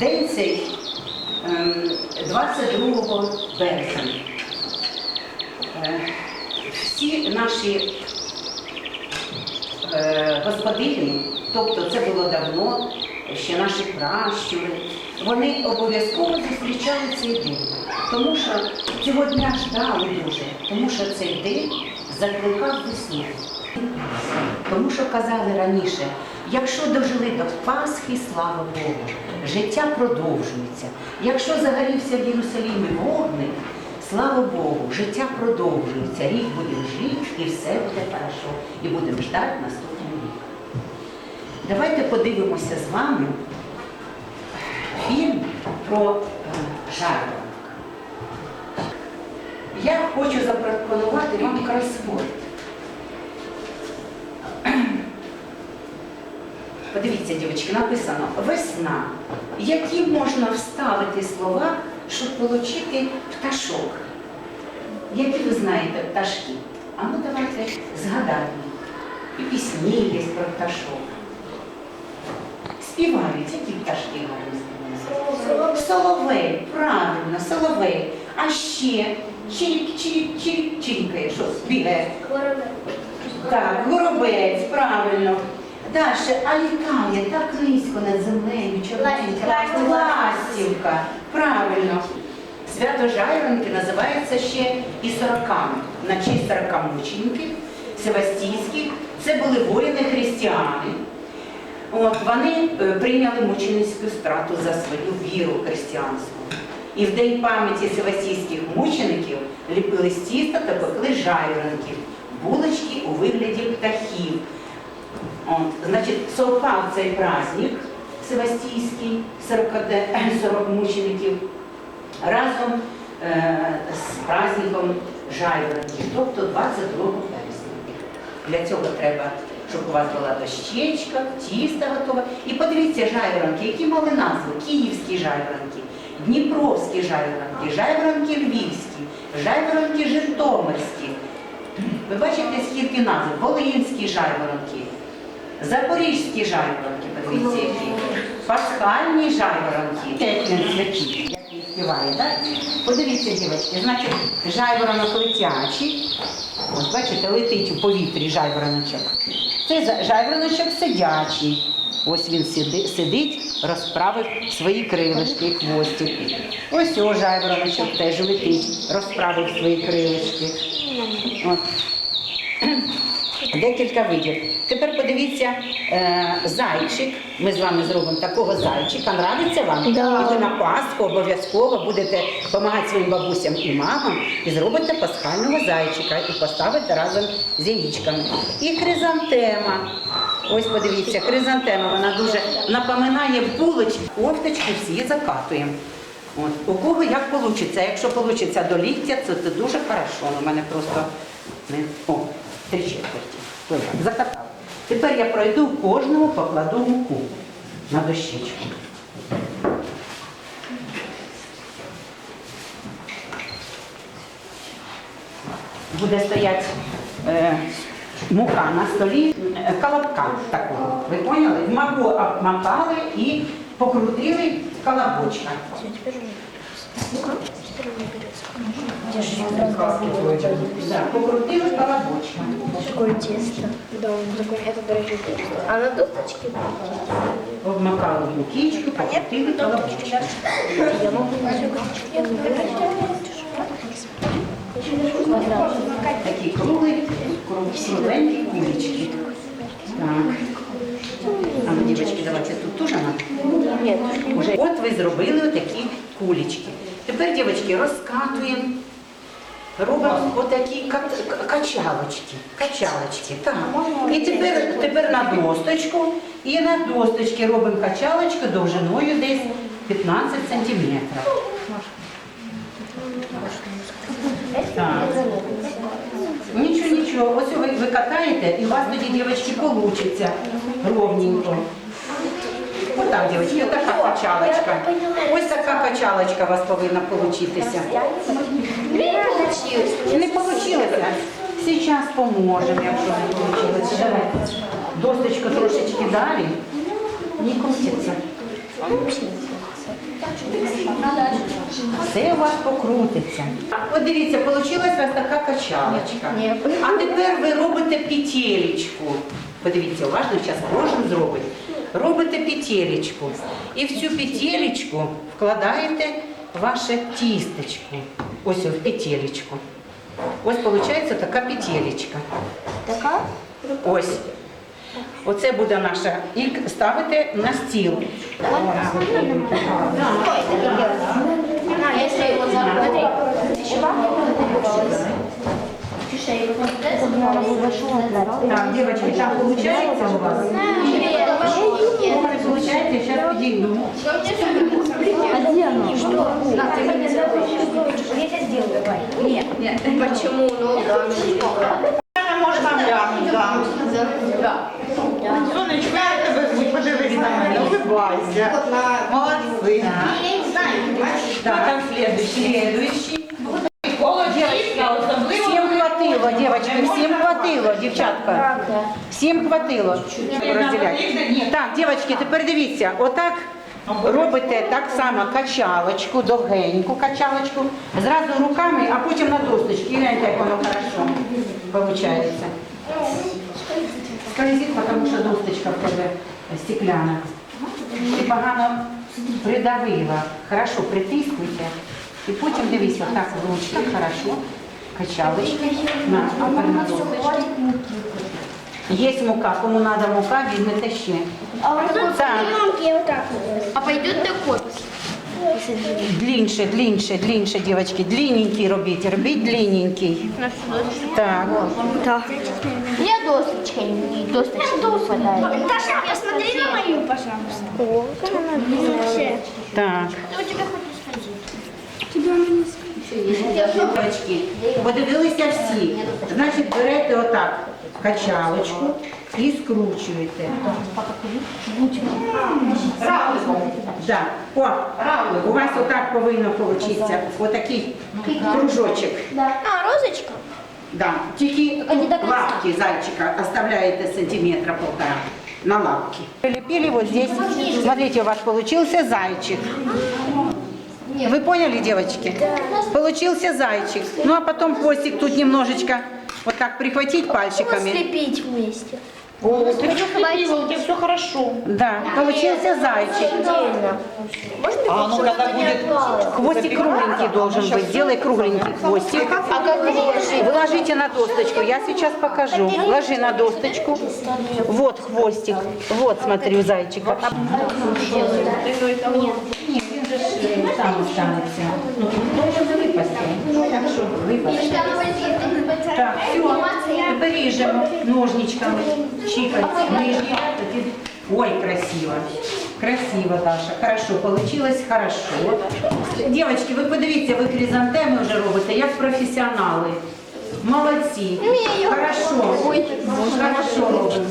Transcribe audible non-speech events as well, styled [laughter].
день цей ем, 22 березня. Е, Всі наші е, господині, тобто це було давно, ще наші пращури, вони обов'язково зустрічали цей день. Тому що цього дня ждали дуже, тому що цей день закликав весну. Тому що казали раніше, якщо дожили до Пасхи, слава Богу, життя продовжується. Якщо загорівся в Єрусалімі вогник, слава Богу, життя продовжується, рік будемо жити і все буде хорошо. І будемо ждати наступний рік. Давайте подивимося з вами фільм про е, жарок. Я хочу запропонувати вам кросворд. Подивіться, дівчатки, написано весна. Які можна вставити слова, щоб отримати пташок? Які ви знаєте пташки? А ну давайте згадаємо. І пісні є про пташок. Співають, які пташки гарно співають? Соловей, правильно, соловей. А ще чирік, чирік, чирік, чирікає, що бігає. Так, горобець, правильно. Далі, а літає так низько над землею, чорненька. Ластівка. Правильно. Свято Жайронки називається ще і сороками. На честь сорока мучеників Севастійських. Це були воїни християни. От, вони е, прийняли мученицьку страту за свою віру християнську. І в день пам'яті севастійських мучеників ліпили з тіста та пекли жайронки, булочки у вигляді птахів. От, значить, совпав цей праздник Севастійський, 40, 40 мучеників, разом е, з праздником жайворонків, тобто 22 березня. Для цього треба, щоб у вас була дощечка, тісто готове. І подивіться жайворонки, які мали назви. Київські жайворонки, Дніпровські жайворонки, жайворонки львівські, жайворонки житомирські. Ви бачите, скільки назв? Волинські жайворонки, запорізькі жайворонки, подивіться. Пасхальні жайворонки. Він як він співає, так? Подивіться, дівчатки, значить, жайворонок летячий. Ось бачите, летить у повітрі жайвороночок. Це жайвороночок сидячий. Ось він сиди, сидить, розправив свої крилишки і хвостик. Ось о жайвороночок теж летить, розправив свої крилишки. От. [clears throat] Декілька видів. Тепер подивіться е, зайчик. Ми з вами зробимо такого зайчика. Нравиться вам? Да. І ви на Пасху обов'язково будете допомагати своїм бабусям і мамам і зробите пасхального зайчика і поставите разом з яєчками. І хризантема. Ось подивіться, хризантема, вона дуже напоминає булочку. Кофточку всі закатуємо. От. У кого як вийде. Якщо вийде до ліктя, це, це дуже хорошо. У мене просто о, три четверті. То закатав. Тепер я пройду кожному покладу муку на дощечку. Буде стояти е, мука на столі, е, колобка такого. Ви поняли? Маку обмотали і покрутили колобочка. Да, покрутили колобочка. Такое тесто. Да, он такой, это дорогое тесто. А на досточке? Обмакали в мукичку, покрутили колобочка. Я могу Такі круглі, кру- кругленькі кулечки. Так. А ну, дівчатки, давайте тут теж надо. Нет, Уже. От ви зробили такі кулечки. Тепер, дівчатки, розкатуємо. Робимо отакі качалочки. Качалочки. Так. І тепер, тепер на досточку. І на досточці робимо качалочку довжиною десь 15 сантиметрів. Так. Нічого, нічого. Ось ви, ви катаєте, і у вас тоді, дівчатки, вийде ровненько. Ось так, дівчатки, така качалочка. Ось така качалочка у вас повинна получитися. Не вийшло? Зараз поможемо, якщо не вийшло. Досточку трошечки далі. Не крутиться. Все у вас покрутиться. От дивіться, вийшла у вас така качалочка. А тепер ви робите петелечку. Подивіться, уважно, зараз кожен зробить. Робите петелечку. І в цю петелечку вкладаєте ваше тістечко. Ось в петелечку. Ось виходить така петелечка. Така? Ось. Оце буде наша. І ставите на стіл. Так, девочки, там получается у вас? Не получается, сейчас подельну. Почему? Ну, Можна глянути, да. Сонечко, я тебе звуть? Подивись на мене, улыбайся. Молодці. Кто там следующий? Следующий. Всім хватило, девочки, всім хватило, дівчатка. Всім хватило. Розділяйте. Так, дівчатки, тепер дивіться, отак робите так само качалочку, довгеньку качалочку, зразу руками, а потім на досточки. Гляньте, як воно хорошо виходить. Скользить, тому що досточка в тебе стекляна. Ти погано придавила. Хорошо, притискуйте. І потім дивись, отак в ручках, хорошо. Качалочки. На, а тепер на досточки. Є мука, кому треба мука, візьмете ще. А вот такой Так. пленки вот так. А пойдет такой? Длинше, длинше, длинше, девочки. Длинненький робіть, робіть длинненький. Так. Я досточкой, не досточкой не выпадает. Даша, посмотри на мою, пожалуйста. Сколько она вообще? Так. Дівчатки, подивилися всі. Значить, берете отак качалочку і скручуєте. Да. О, у вас отак повинно получитися. Отакий кружочок. А, розочка? Да. Тільки лапки зайчика оставляете сантиметра полтора на лапки. Прилепили вот здесь. Смотрите, у вас получился зайчик. Вы поняли, девочки? Получился зайчик. Ну а потом хвостик тут немножечко вот так прихватить пальчиками. Слепить вместе. О, ти вже хотіла, у тебе все хорошо. Да, получился зайчик. А ну когда будет... Хвостик кругленький должен быть. Сделай кругленький хвостик. А как положить? Вы ложите на досточку, я сейчас покажу. Ложи на досточку. Вот хвостик. Вот, смотри, у зайчика. Ні, він же ж Е, сам останеться. Ну, должен випасти. Так що випасти. Так, все, тепер ріжемо ножничками, чикать, нижні. Ой, красиво. Красиво, Даша. Хорошо, получилось хорошо. Девочки, ви подивіться, ви хризантеми вже робите, як професіонали. Молодці. Хорошо. Хорошо робимо.